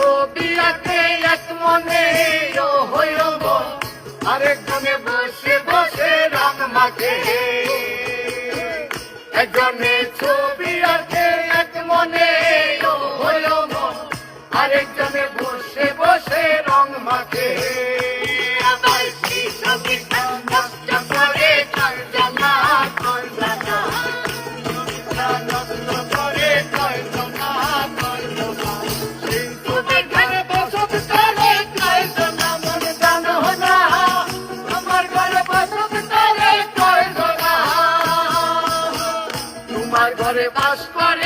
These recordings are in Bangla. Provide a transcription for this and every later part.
কবিলাতে এক মনে হইল আরেক জনে বসে বসে রাগ মাকে একজনে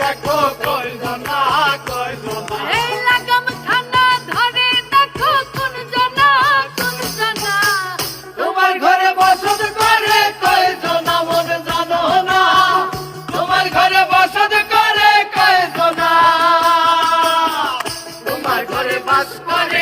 দেখো কইলো না কইলো না। এই লাগাম খানা ধরে দেখো কোন জানা কোন জানা তোমার ঘরে বসত করে কইলো না মন জানো না। তোমার ঘরে বসত করে কইলো না। তোমার ঘরে বাস করে